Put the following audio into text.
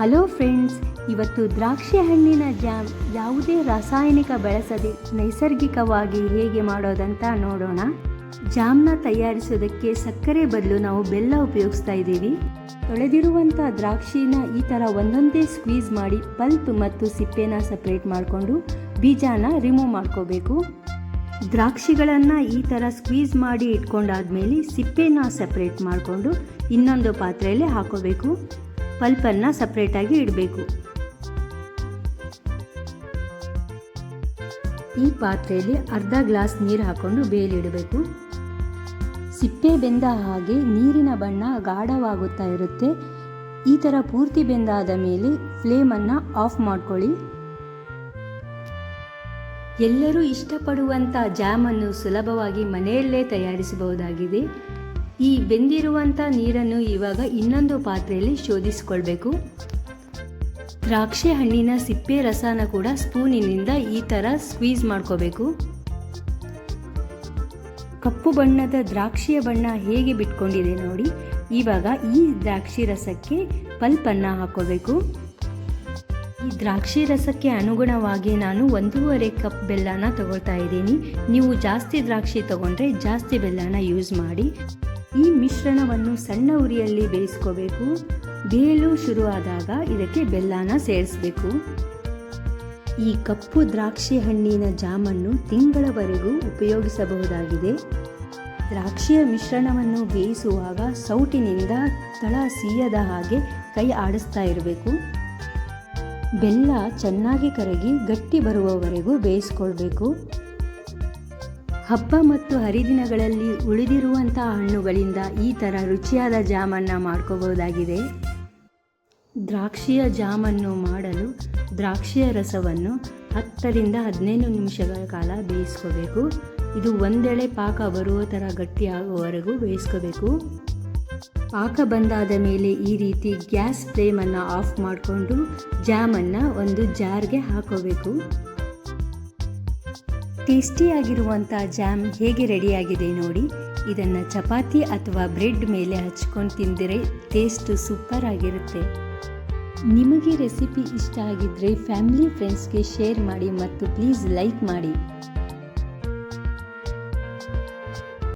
Hello friends, ಇವತ್ತು ದ್ರಾಕ್ಷಿ ಹಣ್ಣಿನ ಜಾಮ್ ಯಾವುದೇ ರಾಸಾಯನಿಕ ಬಳಸದೆ ನೈಸರ್ಗಿಕವಾಗಿ ಹೇಗೆ ಮಾಡೋದಂತ ನೋಡೋಣ. ಜಾಮ್ನ ತಯಾರಿಸೋದಕ್ಕೆ ಸಕ್ಕರೆ ಬದಲು ನಾವು ಬೆಲ್ಲ ಉಪಯೋಗಿಸ್ತಾ ಇದ್ದೀವಿ. ತೊಳೆದಿರುವಂಥ ದ್ರಾಕ್ಷಿನ ಈ ಥರ ಒಂದೊಂದೇ ಸ್ಕ್ವೀಸ್ ಮಾಡಿ ಪಲ್ಪ್ ಮತ್ತು ಸಿಪ್ಪೆನ ಸಪ್ರೇಟ್ ಮಾಡಿಕೊಂಡು ಬೀಜನ ರಿಮೂವ್ ಮಾಡ್ಕೋಬೇಕು. ದ್ರಾಕ್ಷಿಗಳನ್ನು ಈ ಥರ ಸ್ಕ್ವೀಸ್ ಮಾಡಿ ಇಟ್ಕೊಂಡಾದ್ಮೇಲೆ ಸಿಪ್ಪೆನ ಸಪ್ರೇಟ್ ಮಾಡಿಕೊಂಡು ಇನ್ನೊಂದು ಪಾತ್ರೆಯಲ್ಲಿ ಹಾಕೋಬೇಕು. ಪಲ್ಪನ್ನು ಸಪ್ರೇಟಾಗಿ ಇಡಬೇಕು. ಈ ಪಾತ್ರೆಯಲ್ಲಿ ಅರ್ಧ ಗ್ಲಾಸ್ ನೀರು ಹಾಕೊಂಡು ಬೇಲಿಡಬೇಕು ಸಿಪ್ಪೆ ಬೆಂದ ಹಾಗೆ ನೀರಿನ ಬಣ್ಣ ಗಾಢವಾಗುತ್ತಾ ಇರುತ್ತೆ. ಈ ಥರ ಪೂರ್ತಿ ಬೆಂದಾದ ಮೇಲೆ ಫ್ಲೇಮನ್ನು ಆಫ್ ಮಾಡ್ಕೊಳ್ಳಿ. ಎಲ್ಲರೂ ಇಷ್ಟಪಡುವಂಥ ಜಾಮನ್ನು ಸುಲಭವಾಗಿ ಮನೆಯಲ್ಲೇ ತಯಾರಿಸಬಹುದಾಗಿದೆ. ಈ ಬೆಂದಿರುವಂಥ ನೀರನ್ನು ಇವಾಗ ಇನ್ನೊಂದು ಪಾತ್ರೆಯಲ್ಲಿ ಶೋಧಿಸಿಕೊಳ್ಬೇಕು. ದ್ರಾಕ್ಷಿ ಹಣ್ಣಿನ ಸಿಪ್ಪೆ ರಸನ ಕೂಡ ಸ್ಪೂನಿನಿಂದ ಈ ಥರ ಸ್ಕ್ವೀಸ್ ಮಾಡ್ಕೋಬೇಕು. ಕಪ್ಪು ಬಣ್ಣದ ದ್ರಾಕ್ಷಿಯ ಬಣ್ಣ ಹೇಗೆ ಬಿಟ್ಕೊಂಡಿದೆ ನೋಡಿ. ಇವಾಗ ಈ ದ್ರಾಕ್ಷಿ ರಸಕ್ಕೆ ಪಲ್ಪನ್ನು ಹಾಕೋಬೇಕು. ಈ ದ್ರಾಕ್ಷಿ ರಸಕ್ಕೆ ಅನುಗುಣವಾಗಿ ನಾನು ಒಂದೂವರೆ ಕಪ್ ಬೆಲ್ಲನ ತಗೊಳ್ತಾ ಇದ್ದೀನಿ. ನೀವು ಜಾಸ್ತಿ ದ್ರಾಕ್ಷಿ ತಗೊಂಡ್ರೆ ಜಾಸ್ತಿ ಬೆಲ್ಲನ ಯೂಸ್ ಮಾಡಿ. ಈ ಮಿಶ್ರಣವನ್ನು ಸಣ್ಣ ಉರಿಯಲ್ಲಿ ಬೇಯಿಸ್ಕೋಬೇಕು. ಬೇಯಲು ಶುರುವಾದಾಗ ಇದಕ್ಕೆ ಬೆಲ್ಲನ ಸೇರಿಸಬೇಕು. ಈ ಕಪ್ಪು ದ್ರಾಕ್ಷಿ ಹಣ್ಣಿನ ಜಾಮನ್ನು ತಿಂಗಳವರೆಗೂ ಉಪಯೋಗಿಸಬಹುದಾಗಿದೆ. ದ್ರಾಕ್ಷಿಯ ಮಿಶ್ರಣವನ್ನು ಬೇಯಿಸುವಾಗ ಸೌಟಿನಿಂದ ತಳ ಸೀಯದ ಹಾಗೆ ಕೈ ಆಡಿಸ್ತಾ ಇರಬೇಕು. ಬೆಲ್ಲ ಚೆನ್ನಾಗಿ ಕರಗಿ ಗಟ್ಟಿ ಬರುವವರೆಗೂ ಬೇಯಿಸ್ಕೊಳ್ಬೇಕು. ಹಬ್ಬ ಮತ್ತು ಹರಿದಿನಗಳಲ್ಲಿ ಉಳಿದಿರುವಂತಹ ಹಣ್ಣುಗಳಿಂದ ಈ ಥರ ರುಚಿಯಾದ ಜಾಮನ್ನು ಮಾಡ್ಕೋಬಹುದಾಗಿದೆ. ದ್ರಾಕ್ಷಿಯ ಜಾಮನ್ನು ಮಾಡಲು ದ್ರಾಕ್ಷಿಯ ರಸವನ್ನು ಹತ್ತರಿಂದ ಹದಿನೈದು ನಿಮಿಷಗಳ ಕಾಲ ಬೇಯಿಸ್ಕೋಬೇಕು. ಇದು ಒಂದೆಳೆ ಪಾಕ ಬರುವ ಥರ ಗಟ್ಟಿಯಾಗುವವರೆಗೂ ಬೇಯಿಸ್ಕೋಬೇಕು. ಪಾಕ ಬಂದಾದ ಮೇಲೆ ಈ ರೀತಿ ಗ್ಯಾಸ್ ಫ್ಲೇಮನ್ನು ಆಫ್ ಮಾಡಿಕೊಂಡು ಜಾಮನ್ನು ಒಂದು ಜಾರ್ಗೆ ಹಾಕೋಬೇಕು. ಟೇಸ್ಟಿಯಾಗಿರುವಂಥ ಜಾಮ್ ಹೇಗೆ ರೆಡಿಯಾಗಿದೆ ನೋಡಿ. ಇದನ್ನು ಚಪಾತಿ ಅಥವಾ ಬ್ರೆಡ್ ಮೇಲೆ ಹಚ್ಕೊಂಡು ತಿಂದರೆ ಟೇಸ್ಟು ಸೂಪರ್ ಆಗಿರುತ್ತೆ ನಿಮಗೆ ರೆಸಿಪಿ ಇಷ್ಟ ಆಗಿದ್ದರೆ ಫ್ಯಾಮಿಲಿ ಫ್ರೆಂಡ್ಸ್ಗೆ ಶೇರ್ ಮಾಡಿ ಮತ್ತು ಪ್ಲೀಸ್ ಲೈಕ್ ಮಾಡಿ.